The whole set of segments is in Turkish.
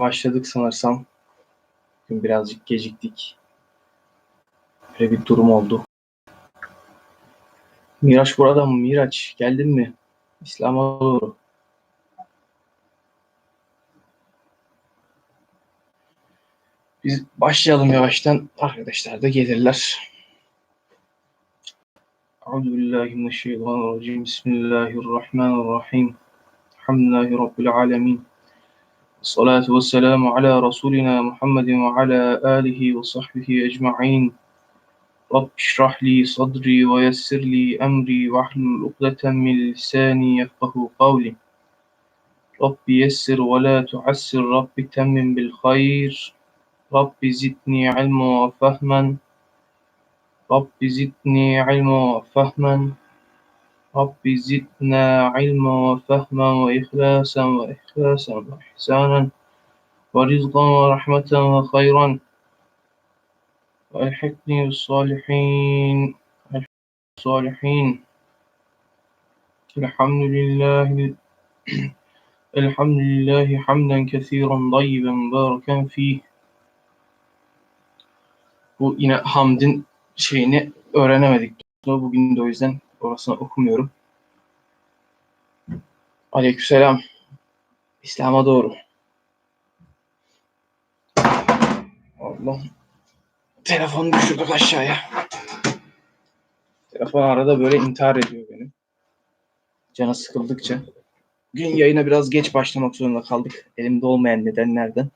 başladık sanırsam. Bugün birazcık geciktik. Böyle bir durum oldu. Miraç burada mı? Miraç geldin mi? İslam'a doğru. Biz başlayalım yavaştan. Arkadaşlar da gelirler. Euzubillahimineşşeytanirracim. Bismillahirrahmanirrahim. Elhamdülillahi Rabbil alemin. الصلاة والسلام على رسولنا محمد وعلى آله وصحبه أجمعين. رب اشرح لي صدري ويسر لي أمري واحلل عقدة من لساني يفقه قولي. رب يسر ولا تعسر رب تمم بالخير. رب زدني علما وفهما. رب زدني علما وفهما. رب زدنا علما وفهما وإخلاصا وإخلاصا وإحسانا ورزقا ورحمة وخيرا. وألحقني بالصالحين. الصالحين. الحمد لله. الحمد لله حمدا كثيرا طيبا مباركا فيه. Bu yine hamdin şeyini öğrenemedik. Bugün de o yüzden orasını okumuyorum. Aleykümselam. İslam'a doğru. Allah. Telefonu düşürdük aşağıya. Telefon arada böyle intihar ediyor benim. Canı sıkıldıkça. Bugün yayına biraz geç başlamak zorunda kaldık. Elimde olmayan nedenlerden.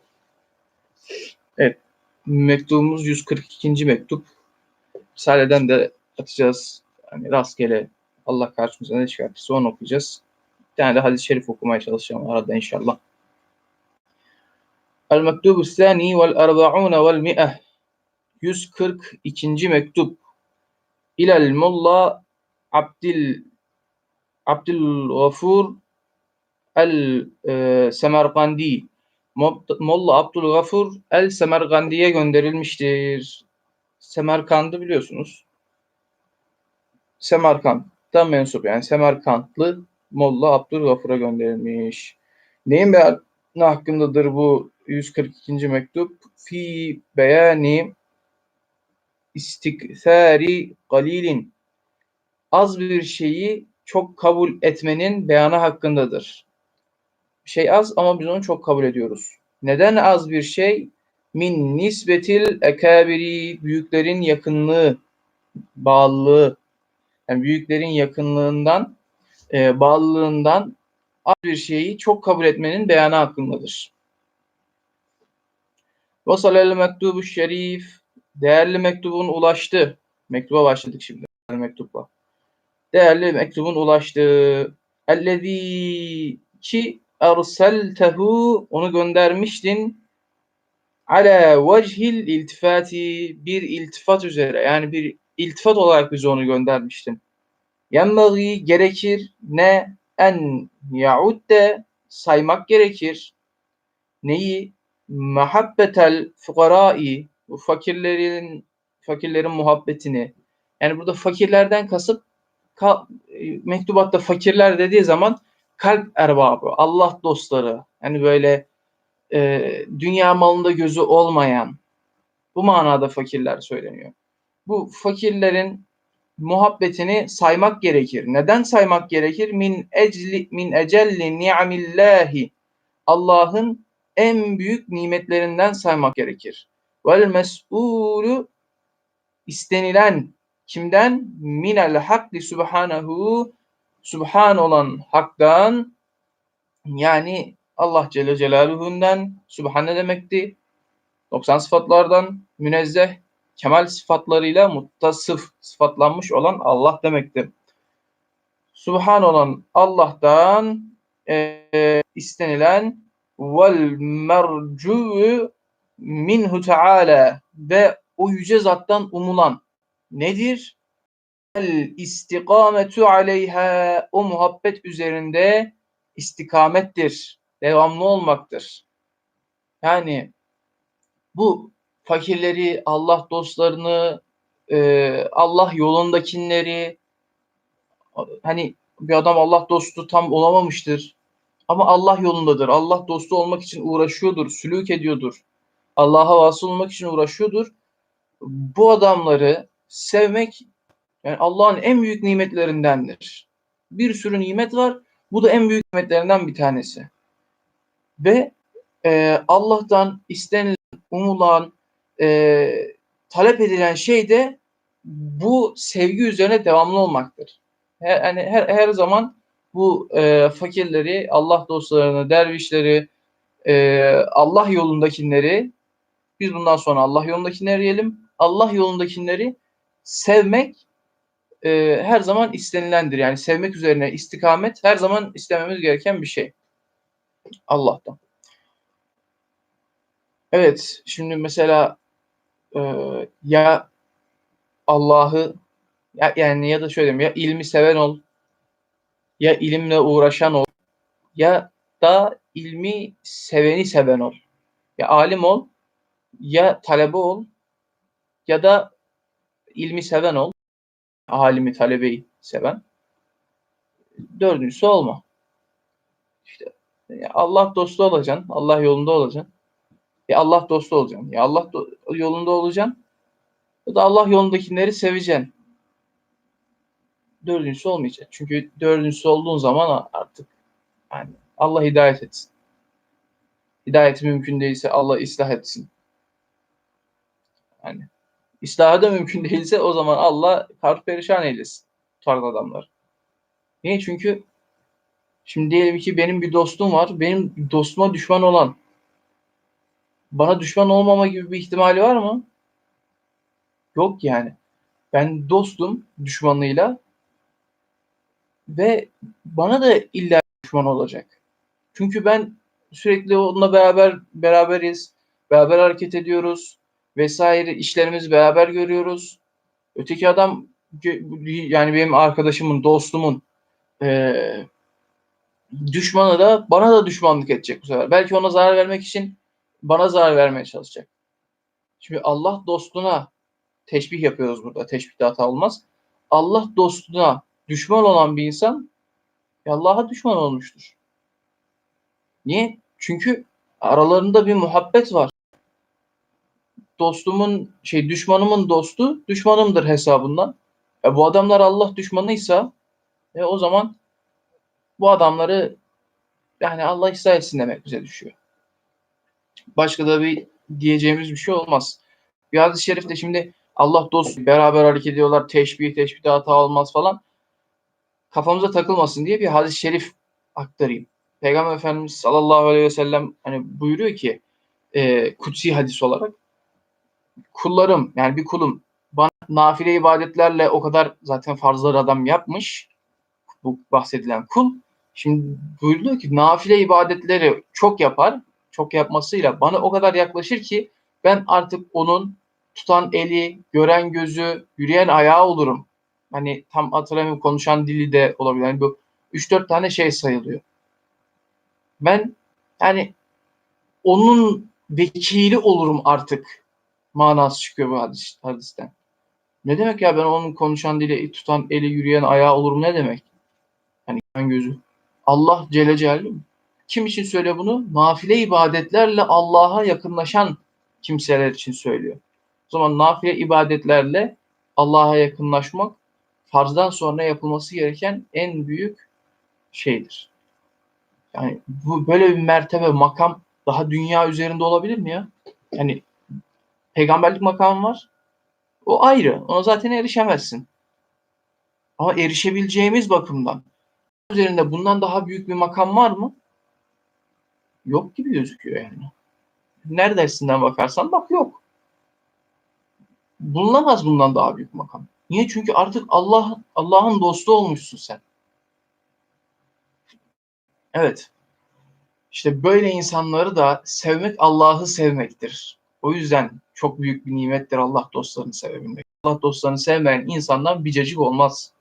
Evet. Mektubumuz 142. mektup. Risaleden de atacağız. Yani rastgele Allah karşımıza ne çıkartırsa onu okuyacağız. Bir tane de hadis-i şerif okumaya çalışacağım arada inşallah. El mektubu sani vel erba'une vel mi'eh 142. mektup İlel Molla Abdil Abdül Gafur El e, Semerkandi Molla Abdülgafur El Semerkandi'ye gönderilmiştir. Semerkand'ı biliyorsunuz. Semerkant'ta mensup yani Semerkantlı Molla Abdülgafur'a gönderilmiş. Neyin beyanı hakkındadır bu 142. mektup? Fi beyani istikthari galilin az bir şeyi çok kabul etmenin beyanı hakkındadır. Şey az ama biz onu çok kabul ediyoruz. Neden az bir şey? Min nisbetil ekabiri büyüklerin yakınlığı, bağlılığı yani büyüklerin yakınlığından, e, bağlılığından az bir şeyi çok kabul etmenin beyanı hakkındadır. Vasalel mektubu şerif değerli mektubun ulaştı. Mektuba başladık şimdi. Mektupla. Değerli mektubun ulaştı. Ellezî ki erseltehu onu göndermiştin ala vechil iltifati bir iltifat üzere yani bir iltifat olarak bize onu göndermiştin. Yenbagi gerekir ne en yaudde saymak gerekir. Neyi? Muhabbetel fukarai fakirlerin fakirlerin muhabbetini. Yani burada fakirlerden kasıp ka, mektubatta fakirler dediği zaman kalp erbabı, Allah dostları. Yani böyle e, dünya malında gözü olmayan bu manada fakirler söyleniyor. Bu fakirlerin muhabbetini saymak gerekir. Neden saymak gerekir? Min ecli min ecelli ni'amillahi. Allah'ın en büyük nimetlerinden saymak gerekir. Vel mes'ulu istenilen kimden? Minel hakli subhanahu subhan olan haktan yani Allah Celle Celaluhu'ndan subhan ne demekti? 90 sıfatlardan münezzeh kemal sıfatlarıyla muttasıf sıfatlanmış olan Allah demektir. Subhan olan Allah'tan e, istenilen vel mercu minhu teala ve o yüce zattan umulan nedir? El istikametu aleyha o muhabbet üzerinde istikamettir. Devamlı olmaktır. Yani bu fakirleri, Allah dostlarını, e, Allah yolundakileri hani bir adam Allah dostu tam olamamıştır. ama Allah yolundadır. Allah dostu olmak için uğraşıyordur, sülük ediyordur. Allah'a vasıl olmak için uğraşıyordur. Bu adamları sevmek yani Allah'ın en büyük nimetlerindendir. Bir sürü nimet var. Bu da en büyük nimetlerinden bir tanesi. Ve e, Allah'tan istenilen, umulan, e, talep edilen şey de bu sevgi üzerine devamlı olmaktır. Her, yani her, her zaman bu e, fakirleri, Allah dostlarını, dervişleri, e, Allah yolundakileri, biz bundan sonra Allah yolundakileri diyelim, Allah yolundakileri sevmek e, her zaman istenilendir. Yani sevmek üzerine istikamet her zaman istememiz gereken bir şey. Allah'tan. Evet, şimdi mesela e, ya Allah'ı ya, yani ya da şöyle diyeyim ya ilmi seven ol ya ilimle uğraşan ol ya da ilmi seveni seven ol. Ya alim ol ya talebe ol ya da ilmi seven ol. Alimi, talebeyi seven. Dördüncüsü olma. İşte Allah dostu olacaksın. Allah yolunda olacaksın. Ya Allah dostu olacaksın. Ya Allah do- yolunda olacaksın. Ya da Allah yolundakileri seveceksin. Dördüncüsü olmayacak. Çünkü dördüncüsü olduğun zaman artık yani Allah hidayet etsin. Hidayeti mümkün değilse Allah ıslah etsin. Yani ıslahı da mümkün değilse o zaman Allah kar perişan eylesin. Tarz adamlar. Niye? Çünkü şimdi diyelim ki benim bir dostum var. Benim dostuma düşman olan bana düşman olmama gibi bir ihtimali var mı? Yok yani. Ben dostum düşmanıyla ve bana da illa düşman olacak. Çünkü ben sürekli onunla beraber beraberiz, beraber hareket ediyoruz vesaire işlerimizi beraber görüyoruz. Öteki adam yani benim arkadaşımın, dostumun eee düşmanı da bana da düşmanlık edecek bu sefer. Belki ona zarar vermek için bana zarar vermeye çalışacak. Şimdi Allah dostuna teşbih yapıyoruz burada. Teşbihte hata olmaz. Allah dostuna düşman olan bir insan Allah'a düşman olmuştur. Niye? Çünkü aralarında bir muhabbet var. Dostumun şey düşmanımın dostu düşmanımdır hesabından. E bu adamlar Allah düşmanıysa e o zaman bu adamları yani Allah ıslah etsin demek bize düşüyor. Başka da bir diyeceğimiz bir şey olmaz. Bir hadis-i şerifte şimdi Allah dost beraber hareket ediyorlar. Teşbih, teşbihte hata olmaz falan. Kafamıza takılmasın diye bir hadis-i şerif aktarayım. Peygamber Efendimiz sallallahu aleyhi ve sellem hani buyuruyor ki e, kutsi hadis olarak kullarım yani bir kulum bana nafile ibadetlerle o kadar zaten farzları adam yapmış bu bahsedilen kul. Şimdi buyuruyor ki nafile ibadetleri çok yapar. Çok yapmasıyla bana o kadar yaklaşır ki ben artık onun tutan eli, gören gözü, yürüyen ayağı olurum. Hani tam hatırlamıyorum konuşan dili de olabilir. Yani bu 3-4 tane şey sayılıyor. Ben yani onun vekili olurum artık manası çıkıyor bu hadis, hadisten. Ne demek ya ben onun konuşan dili, tutan eli, yürüyen ayağı olurum ne demek? Hani gözü. Allah Celle Celaluhu kim için söylüyor bunu? Nafile ibadetlerle Allah'a yakınlaşan kimseler için söylüyor. O zaman nafile ibadetlerle Allah'a yakınlaşmak farzdan sonra yapılması gereken en büyük şeydir. Yani bu böyle bir mertebe, makam daha dünya üzerinde olabilir mi ya? Yani peygamberlik makamı var. O ayrı. Ona zaten erişemezsin. Ama erişebileceğimiz bakımdan üzerinde bundan daha büyük bir makam var mı? Yok gibi gözüküyor yani. Neredesinden bakarsan bak yok. Bulunamaz bundan daha büyük makam. Niye? Çünkü artık Allah Allah'ın dostu olmuşsun sen. Evet. İşte böyle insanları da sevmek Allah'ı sevmektir. O yüzden çok büyük bir nimettir Allah dostlarını sevebilmek. Allah dostlarını sevmeyen insandan bir olmaz.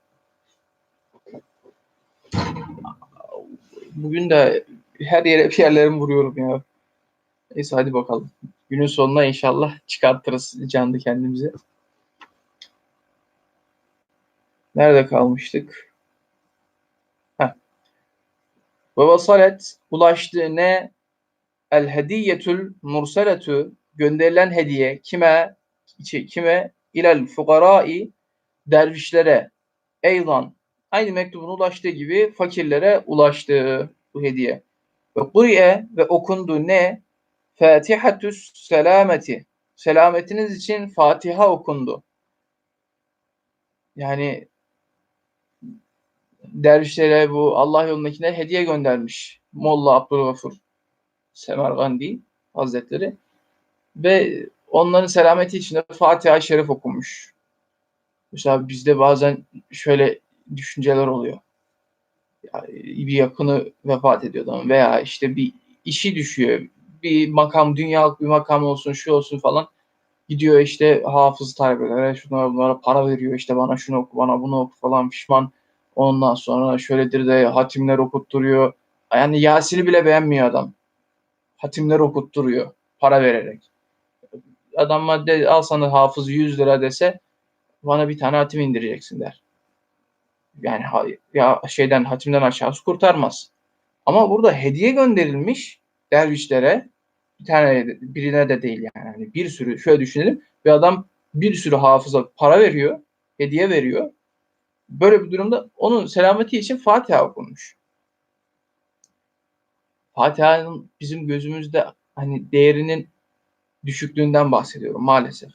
Bugün de her yere bir yerlerimi vuruyorum ya. Neyse hadi bakalım. Günün sonuna inşallah çıkartırız canlı kendimize. Nerede kalmıştık? Heh. Ve vasalet ulaştı ne el hediyetül murseletü gönderilen hediye kime kime ilel fukarai dervişlere eydan aynı mektubun ulaştığı gibi fakirlere ulaştı bu hediye. Ve kuri'e ve okundu ne? Fatihatüs selameti. Selametiniz için Fatiha okundu. Yani dervişlere bu Allah yolundakine hediye göndermiş. Molla Abdülgafur Semergandi Hazretleri. Ve onların selameti için de Fatiha-i Şerif okunmuş. Mesela bizde bazen şöyle düşünceler oluyor. Bir yakını vefat ediyor veya işte bir işi düşüyor. Bir makam, dünyalık bir makam olsun, şu olsun falan. Gidiyor işte hafız talebelere, şunlara bunlara para veriyor. işte bana şunu oku, bana bunu oku falan pişman. Ondan sonra şöyledir de hatimler okutturuyor. Yani Yasin'i bile beğenmiyor adam. Hatimler okutturuyor para vererek. Adam madde al sana hafız 100 lira dese bana bir tane hatim indireceksin der. Yani ya şeyden hatimden aşağısı kurtarmaz. Ama burada hediye gönderilmiş dervişlere bir tane birine de değil yani. yani bir sürü şöyle düşünelim bir adam bir sürü hafıza para veriyor, hediye veriyor. Böyle bir durumda onun selameti için Fatiha okunmuş. Fatiha'nın bizim gözümüzde hani değerinin düşüklüğünden bahsediyorum maalesef.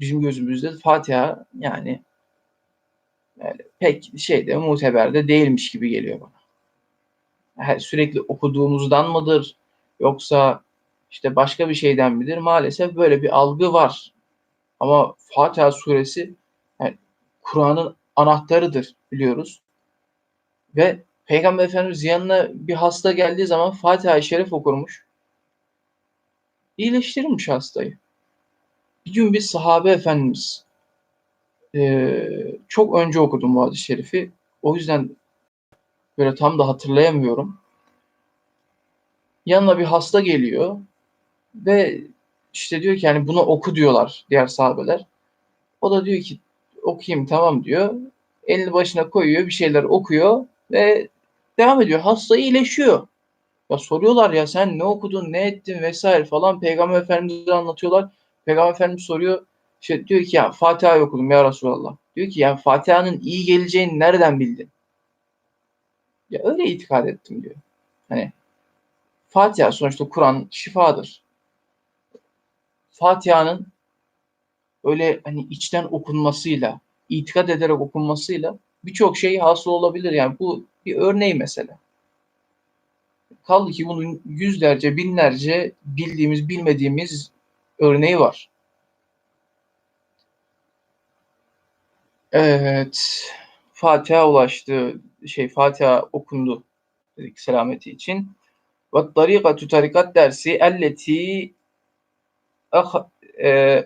Bizim gözümüzde Fatiha yani, yani pek şeyde muteberde değilmiş gibi geliyor bana. Yani sürekli okuduğumuzdan mıdır yoksa işte başka bir şeyden midir? Maalesef böyle bir algı var. Ama Fatiha suresi yani Kur'an'ın anahtarıdır biliyoruz. Ve Peygamber Efendimiz yanına bir hasta geldiği zaman Fatiha-i Şerif okurmuş. İyileştirirmiş hastayı. Bir gün bir sahabe efendimiz e, çok önce okudum hadis-i şerifi. O yüzden böyle tam da hatırlayamıyorum. Yanına bir hasta geliyor ve işte diyor ki yani bunu oku diyorlar diğer sahabeler. O da diyor ki okuyayım tamam diyor. Elini başına koyuyor bir şeyler okuyor ve devam ediyor. Hasta iyileşiyor. Ya soruyorlar ya sen ne okudun, ne ettin vesaire falan. Peygamber Efendimiz'e anlatıyorlar. Peygamber Efendimiz soruyor. İşte diyor ki ya Fatiha'yı okudum ya Resulallah. Diyor ki ya Fatiha'nın iyi geleceğini nereden bildin? Ya öyle itikad ettim diyor. Hani Fatiha sonuçta Kur'an şifadır. Fatiha'nın öyle hani içten okunmasıyla, itikad ederek okunmasıyla birçok şey hasıl olabilir. Yani bu bir örneği mesela. Kaldı ki bunun yüzlerce, binlerce bildiğimiz, bilmediğimiz örneği var. Evet. Fatiha ulaştı. Şey Fatiha okundu dedik selameti için. Ve tarikatü tarikat dersi elleti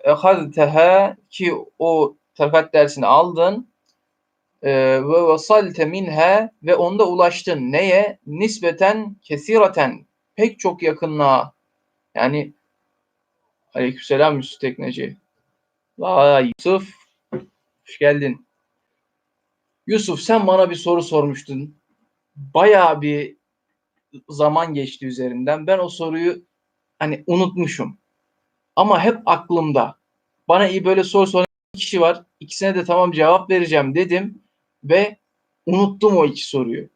ehazteha ki o tarikat dersini aldın e, ve vasalte minha ve onda ulaştın. Neye? Nispeten kesireten pek çok yakınlığa. Yani Aleykümselam Yusuf Tekneci. Vay Yusuf. Hoş geldin. Yusuf sen bana bir soru sormuştun. Bayağı bir zaman geçti üzerinden. Ben o soruyu hani unutmuşum. Ama hep aklımda. Bana iyi böyle soru soran kişi var. İkisine de tamam cevap vereceğim dedim ve unuttum o iki soruyu.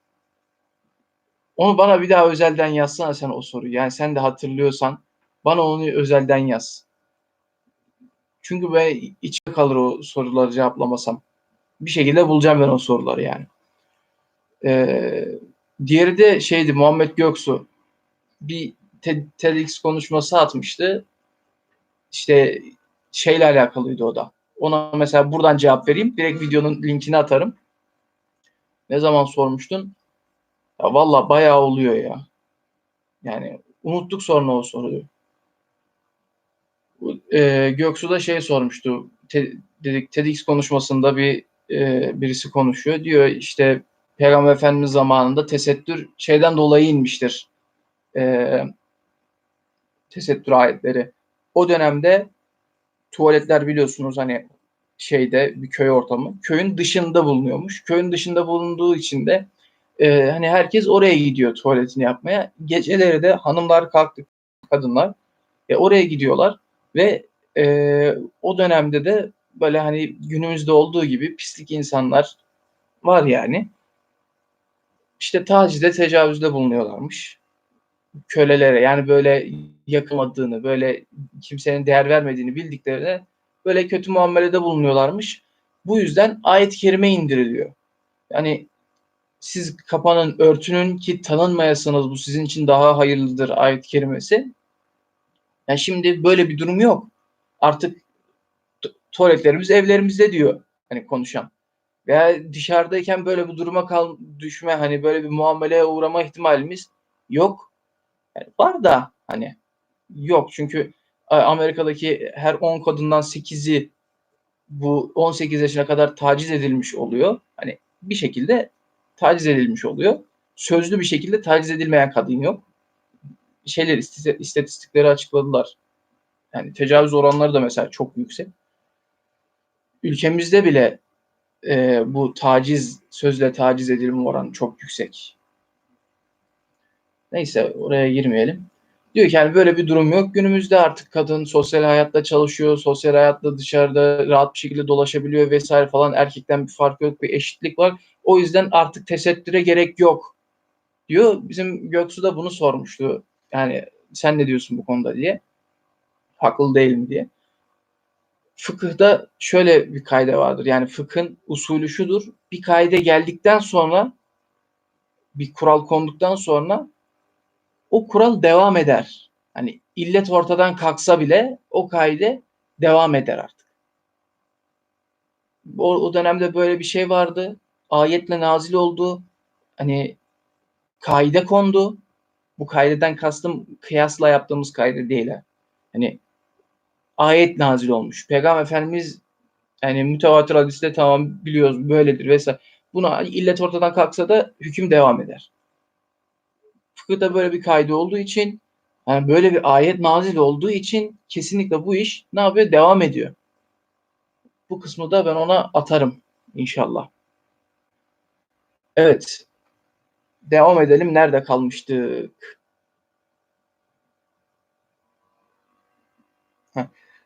Onu bana bir daha özelden yazsana sen o soruyu. Yani sen de hatırlıyorsan bana onu özelden yaz. Çünkü ben içe kalır o soruları cevaplamasam. Bir şekilde bulacağım ben o soruları yani. Ee, diğeri de şeydi Muhammed Göksu. Bir TEDx konuşması atmıştı. İşte şeyle alakalıydı o da. Ona mesela buradan cevap vereyim. Direkt videonun linkini atarım. Ne zaman sormuştun? Ya valla bayağı oluyor ya. Yani unuttuk sonra o soruyu. E, Göksu da şey sormuştu. Te, dedik TEDx konuşmasında bir e, birisi konuşuyor. Diyor işte Peygamber Efendimiz zamanında tesettür şeyden dolayı inmiştir. E, tesettür ayetleri. O dönemde tuvaletler biliyorsunuz hani şeyde bir köy ortamı. Köyün dışında bulunuyormuş. Köyün dışında bulunduğu için de e, hani herkes oraya gidiyor tuvaletini yapmaya. Geceleri de hanımlar kalktık kadınlar e, oraya gidiyorlar ve e, o dönemde de böyle hani günümüzde olduğu gibi pislik insanlar var yani. İşte tacizde, tecavüzde bulunuyorlarmış. Kölelere yani böyle yakılmadığını, böyle kimsenin değer vermediğini bildiklerine böyle kötü muamelede bulunuyorlarmış. Bu yüzden ayet-i kerime indiriliyor. Yani siz kapanın, örtünün ki tanınmayasınız bu sizin için daha hayırlıdır ayet-i kerimesi. Yani şimdi böyle bir durum yok. Artık tuvaletlerimiz evlerimizde diyor hani konuşan. Veya dışarıdayken böyle bir duruma kal düşme hani böyle bir muameleye uğrama ihtimalimiz yok. Yani var da hani yok çünkü Amerika'daki her 10 kadından 8'i bu 18 yaşına kadar taciz edilmiş oluyor. Hani bir şekilde taciz edilmiş oluyor. Sözlü bir şekilde taciz edilmeyen kadın yok. Şeyler istatistikleri açıkladılar. Yani tecavüz oranları da mesela çok yüksek. Ülkemizde bile e, bu taciz, sözle taciz edilme oranı çok yüksek. Neyse oraya girmeyelim. Diyor ki yani böyle bir durum yok. Günümüzde artık kadın sosyal hayatta çalışıyor, sosyal hayatta dışarıda rahat bir şekilde dolaşabiliyor vesaire falan. Erkekten bir fark yok, bir eşitlik var. O yüzden artık tesettüre gerek yok diyor. Bizim Göksu da bunu sormuştu. Yani sen ne diyorsun bu konuda diye. Haklı değil mi diye. Fıkıhta şöyle bir kaide vardır. Yani fıkhın usulü şudur. Bir kaide geldikten sonra bir kural konduktan sonra o kural devam eder. Hani illet ortadan kalksa bile o kaide devam eder artık. O, o dönemde böyle bir şey vardı. Ayetle nazil oldu. Hani kaide kondu. Bu kaideden kastım kıyasla yaptığımız kaide değil. Hani ayet nazil olmuş. Peygamber Efendimiz yani mütevatir hadiste tamam biliyoruz böyledir vesaire. Buna illet ortadan kalksa da hüküm devam eder. Fıkıhta böyle bir kaydı olduğu için yani böyle bir ayet nazil olduğu için kesinlikle bu iş ne yapıyor? Devam ediyor. Bu kısmı da ben ona atarım inşallah. Evet. Devam edelim. Nerede kalmıştık?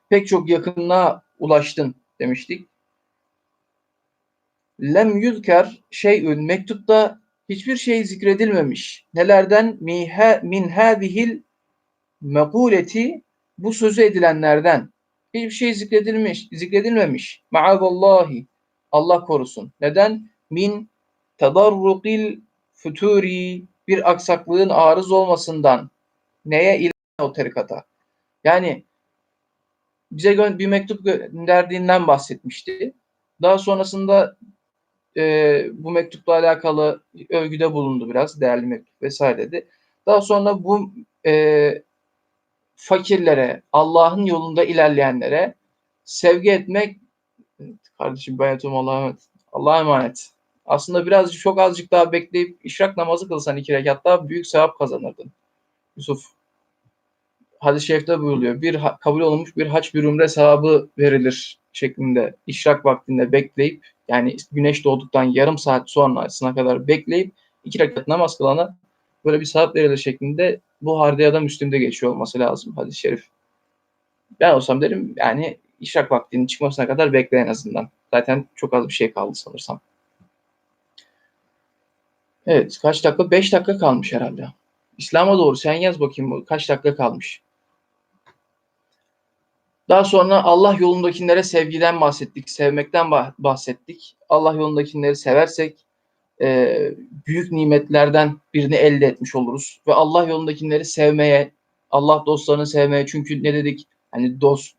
Pek çok yakınlığa ulaştın demiştik. Lem yüzker şeyün mektupta hiçbir şey zikredilmemiş. Nelerden? Min hâzihil mekuleti bu sözü edilenlerden. Hiçbir şey zikredilmiş, zikredilmemiş. Maadallahi. Allah korusun. Neden? Min tedarrukil füturi bir aksaklığın arız olmasından. Neye? İle o tarikata. Yani bize bir mektup gönderdiğinden bahsetmişti. Daha sonrasında e, bu mektupla alakalı övgüde bulundu biraz. Değerli mektup vesaire dedi. Daha sonra bu e, fakirlere, Allah'ın yolunda ilerleyenlere sevgi etmek kardeşim ben Allah'a emanet. Allah'a emanet. Aslında birazcık çok azıcık daha bekleyip işrak namazı kılsan iki rekat daha büyük sevap kazanırdın. Yusuf hadis-i şerifte buyuruyor. Bir kabul olunmuş bir haç bir umre sevabı verilir şeklinde işrak vaktinde bekleyip yani güneş doğduktan yarım saat sonrasına kadar bekleyip iki rekat namaz kılana böyle bir saat verilir şeklinde bu ya da Müslim'de geçiyor olması lazım hadis-i şerif. Ben olsam derim yani işrak vaktinin çıkmasına kadar bekle en azından. Zaten çok az bir şey kaldı sanırsam. Evet kaç dakika? 5 dakika kalmış herhalde. İslam'a doğru sen yaz bakayım kaç dakika kalmış. Daha sonra Allah yolundakilere sevgiden bahsettik, sevmekten bahsettik. Allah yolundakileri seversek e, büyük nimetlerden birini elde etmiş oluruz. Ve Allah yolundakileri sevmeye, Allah dostlarını sevmeye çünkü ne dedik? Hani dost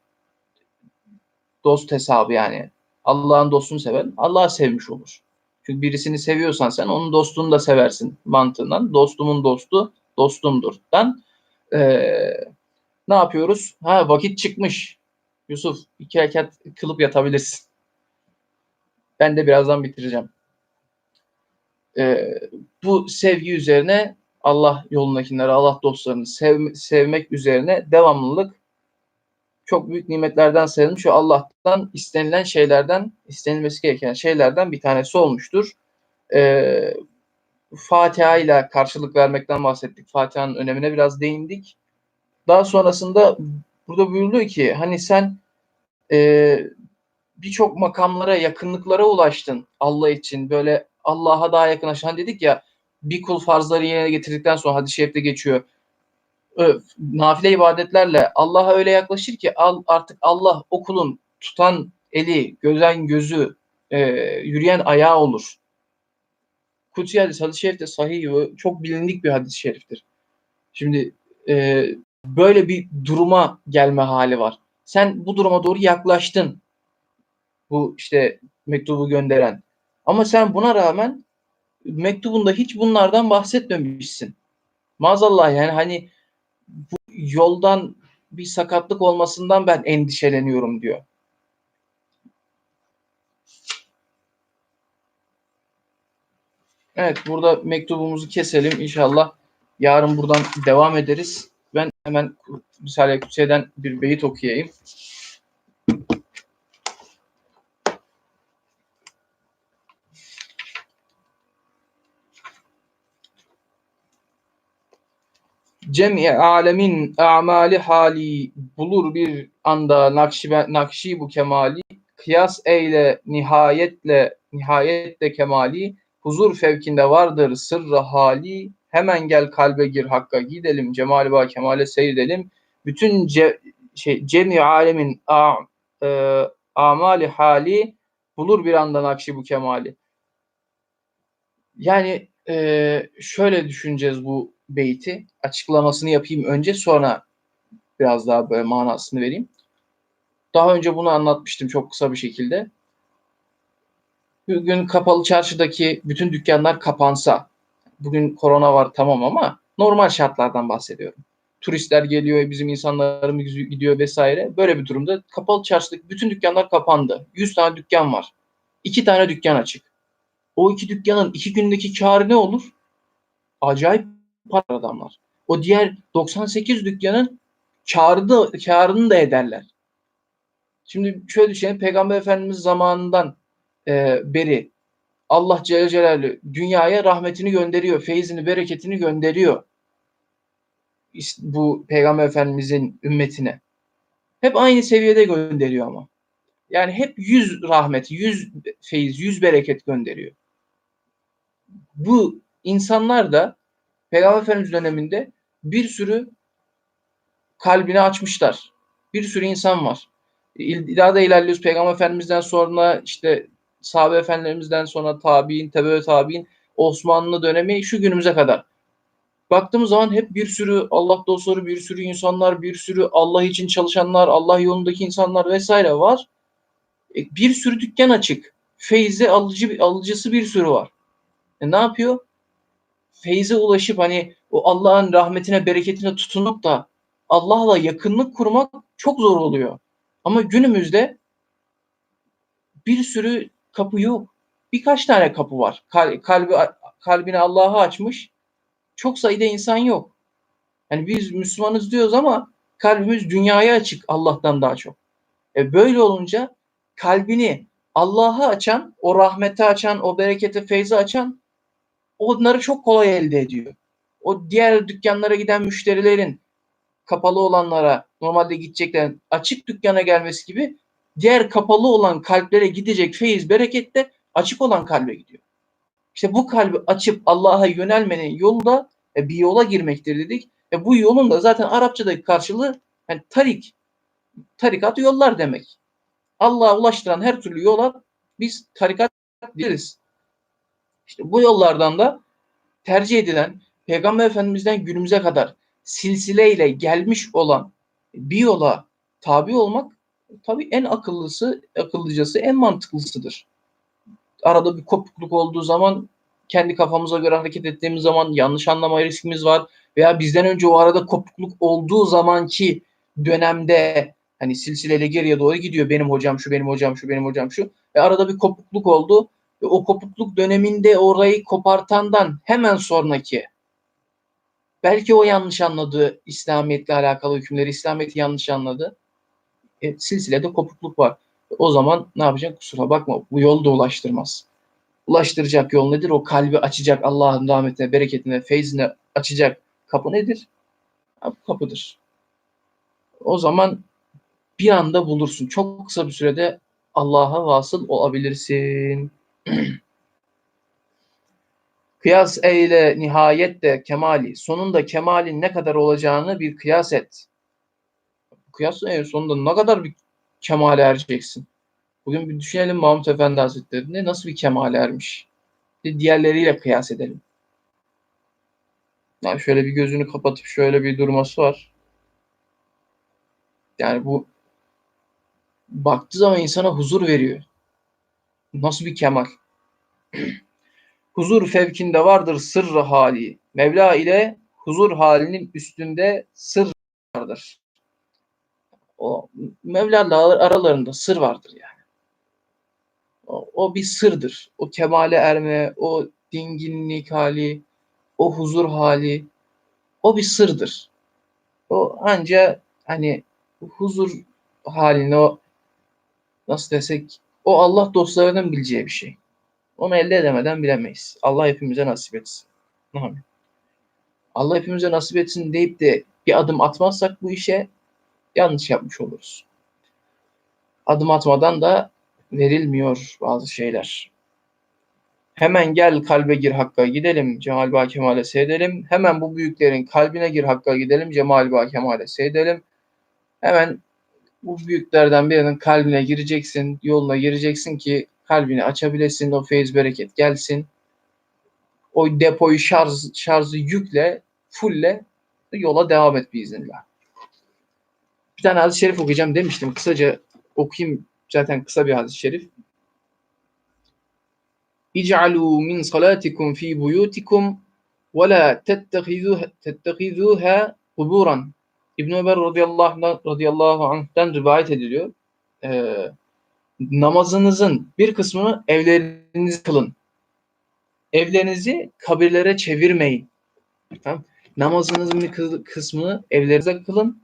dost hesabı yani. Allah'ın dostunu seven Allah'ı sevmiş olur. Çünkü birisini seviyorsan sen onun dostunu da seversin mantığından. Dostumun dostu dostumdur. Ben ee, ne yapıyoruz? Ha vakit çıkmış. Yusuf iki rekat kılıp yatabilirsin. Ben de birazdan bitireceğim. Ee, bu sevgi üzerine Allah yolundakileri, Allah dostlarını sev, sevmek üzerine devamlılık çok büyük nimetlerden sayılmış ve Allah'tan istenilen şeylerden, istenilmesi gereken şeylerden bir tanesi olmuştur. Ee, Fatiha ile karşılık vermekten bahsettik. Fatiha'nın önemine biraz değindik. Daha sonrasında burada buyuruluyor ki hani sen e, birçok makamlara, yakınlıklara ulaştın Allah için. Böyle Allah'a daha yakınlaşan hani dedik ya bir kul farzları yerine getirdikten sonra hadis-i şerifte geçiyor. Nafile ibadetlerle Allah'a öyle yaklaşır ki al, artık Allah o kulun tutan eli, gözen gözü, e, yürüyen ayağı olur. Kutsi hadis, hadis-i şerif de sahih ve çok bilindik bir hadis-i şeriftir. Şimdi e, böyle bir duruma gelme hali var. Sen bu duruma doğru yaklaştın. Bu işte mektubu gönderen. Ama sen buna rağmen mektubunda hiç bunlardan bahsetmemişsin. Maazallah yani hani bu yoldan bir sakatlık olmasından ben endişeleniyorum diyor. Evet burada mektubumuzu keselim inşallah. Yarın buradan devam ederiz. Ben hemen Risale-i bir beyit okuyayım. Cem'i alemin a'mali hali bulur bir anda nakşi, nakşi bu kemali kıyas eyle nihayetle nihayetle kemali huzur fevkinde vardır sırrı hali hemen gel kalbe gir hakka gidelim cemali ba kemale seyredelim. Bütün ce, şey cemi alemin a, e, amali hali bulur bir anda nakşi bu kemali. Yani e, şöyle düşüneceğiz bu beyti açıklamasını yapayım önce sonra biraz daha böyle manasını vereyim. Daha önce bunu anlatmıştım çok kısa bir şekilde. Bugün kapalı çarşıdaki bütün dükkanlar kapansa, bugün korona var tamam ama normal şartlardan bahsediyorum. Turistler geliyor, bizim insanlarımız gidiyor vesaire. Böyle bir durumda kapalı çarşıdaki bütün dükkanlar kapandı. 100 tane dükkan var. 2 tane dükkan açık. O iki dükkanın iki gündeki karı ne olur? Acayip para adamlar. O diğer 98 dükkanın karı da, da ederler. Şimdi şöyle düşünelim. Peygamber Efendimiz zamanından e, beri Allah Celle Celaluhu dünyaya rahmetini gönderiyor. Feyzini, bereketini gönderiyor. Bu Peygamber Efendimizin ümmetine. Hep aynı seviyede gönderiyor ama. Yani hep yüz rahmet, yüz feyiz, yüz bereket gönderiyor. Bu insanlar da Peygamber Efendimiz döneminde bir sürü kalbini açmışlar. Bir sürü insan var. Daha da ilerliyoruz. Peygamber Efendimiz'den sonra işte sahabe efendilerimizden sonra tabi'in, tebe tabi'in Osmanlı dönemi şu günümüze kadar. Baktığımız zaman hep bir sürü Allah dostları, bir sürü insanlar, bir sürü Allah için çalışanlar, Allah yolundaki insanlar vesaire var. E, bir sürü dükkan açık. Feyze alıcı, alıcısı bir sürü var. E, ne yapıyor? Feyze ulaşıp hani o Allah'ın rahmetine, bereketine tutunup da Allah'la yakınlık kurmak çok zor oluyor. Ama günümüzde bir sürü kapı yok. Birkaç tane kapı var. Kalbi kalbini Allah'a açmış. Çok sayıda insan yok. Yani biz Müslümanız diyoruz ama kalbimiz dünyaya açık Allah'tan daha çok. E böyle olunca kalbini Allah'a açan, o rahmete açan, o berekete, feyzi açan onları çok kolay elde ediyor. O diğer dükkanlara giden müşterilerin kapalı olanlara normalde gideceklerin açık dükkana gelmesi gibi diğer kapalı olan kalplere gidecek feyiz bereket de açık olan kalbe gidiyor. İşte bu kalbi açıp Allah'a yönelmenin yolu da e, bir yola girmektir dedik. E, bu yolun da zaten Arapçadaki karşılığı yani tarik, tarikat yollar demek. Allah'a ulaştıran her türlü yola biz tarikat deriz. İşte bu yollardan da tercih edilen Peygamber Efendimiz'den günümüze kadar silsileyle gelmiş olan bir yola tabi olmak tabii en akıllısı, akıllıcası, en mantıklısıdır. Arada bir kopukluk olduğu zaman kendi kafamıza göre hareket ettiğimiz zaman yanlış anlama riskimiz var veya bizden önce o arada kopukluk olduğu zamanki dönemde hani silsileyle geriye doğru gidiyor. Benim hocam şu, benim hocam şu, benim hocam şu. Ve arada bir kopukluk oldu. O kopukluk döneminde orayı kopartandan hemen sonraki belki o yanlış anladı İslamiyetle alakalı hükümleri, İslamiyet'i yanlış anladı. E, silsilede kopukluk var. O zaman ne yapacaksın? Kusura bakma bu yolu da ulaştırmaz. ulaştıracak yol nedir? O kalbi açacak Allah'ın rahmetine, bereketine, feyzine açacak kapı nedir? Ha, bu kapıdır. O zaman bir anda bulursun. Çok kısa bir sürede Allah'a vasıl olabilirsin. Kıyas eyle nihayette kemali. Sonunda kemalin ne kadar olacağını bir kıyas et. Kıyas en sonunda ne kadar bir kemale ereceksin. Bugün bir düşünelim Mahmut Efendi Hazretleri'ne nasıl bir kemale ermiş. Bir diğerleriyle kıyas edelim. Yani şöyle bir gözünü kapatıp şöyle bir durması var. Yani bu baktığı zaman insana huzur veriyor. Nasıl bir kemal? huzur fevkinde vardır sırrı hali. Mevla ile huzur halinin üstünde sır vardır. O Mevla'la aralarında sır vardır yani. O, o bir sırdır. O kemale erme, o dinginlik hali, o huzur hali, o bir sırdır. O anca hani huzur halini o nasıl desek o Allah dostlarının bileceği bir şey. Onu elde edemeden bilemeyiz. Allah hepimize nasip etsin. Amin. Allah hepimize nasip etsin deyip de bir adım atmazsak bu işe yanlış yapmış oluruz. Adım atmadan da verilmiyor bazı şeyler. Hemen gel kalbe gir hakka gidelim, Cemal Bağ Kemal'e seyredelim. Hemen bu büyüklerin kalbine gir hakka gidelim, Cemal Bağ Kemal'e seyredelim. Hemen bu büyüklerden birinin kalbine gireceksin, yoluna gireceksin ki kalbini açabilesin, o feyiz bereket gelsin. O depoyu şarj, şarjı yükle, fulle yola devam et biiznillah. Bir tane hadis-i şerif okuyacağım demiştim. Kısaca okuyayım. Zaten kısa bir hadis-i şerif. İc'alû min salatikum fi buyutikum ve la tettehizuha kuburan. İbn Ömer radıyallahu, radıyallahu anh'tan rivayet ediliyor. Ee, namazınızın bir kısmını evleriniz kılın. Evlerinizi kabirlere çevirmeyin. Tamam. Namazınızın bir kısmını evlerinize kılın.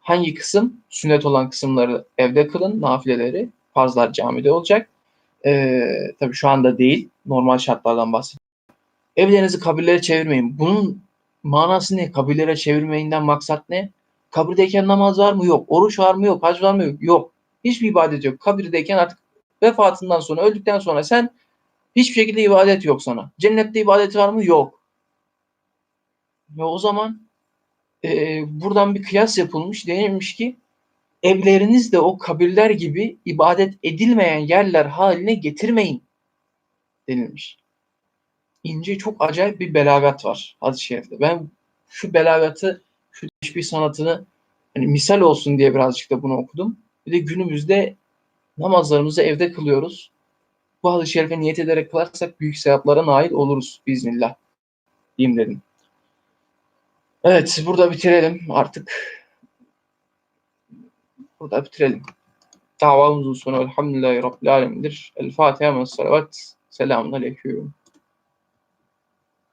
Hangi kısım? Sünnet olan kısımları evde kılın. Nafileleri, farzlar camide olacak. Ee, tabii şu anda değil. Normal şartlardan bahsediyorum. Evlerinizi kabirlere çevirmeyin. Bunun manası ne? Kabirlere çevirmeyinden maksat ne? Kabirdeyken namaz var mı? Yok. Oruç var mı? Yok. Hac var mı? Yok. Yok. Hiçbir ibadet yok. Kabirdeyken artık vefatından sonra, öldükten sonra sen hiçbir şekilde ibadet yok sana. Cennette ibadet var mı? Yok. Ve o zaman e, buradan bir kıyas yapılmış. Denilmiş ki evleriniz de o kabirler gibi ibadet edilmeyen yerler haline getirmeyin denilmiş. İnce çok acayip bir belagat var hadis-i şerifte. Ben şu belagatı, şu teşbih sanatını hani misal olsun diye birazcık da bunu okudum. Bir de günümüzde namazlarımızı evde kılıyoruz. Bu hadis-i şerife niyet ederek kılarsak büyük sevaplara nail oluruz biiznillah. Diyeyim dedim. Evet burada bitirelim artık. Burada bitirelim. Davamızın sonu elhamdülillahi rabbil alemindir. El Fatiha ve salavat. Selamun aleyküm.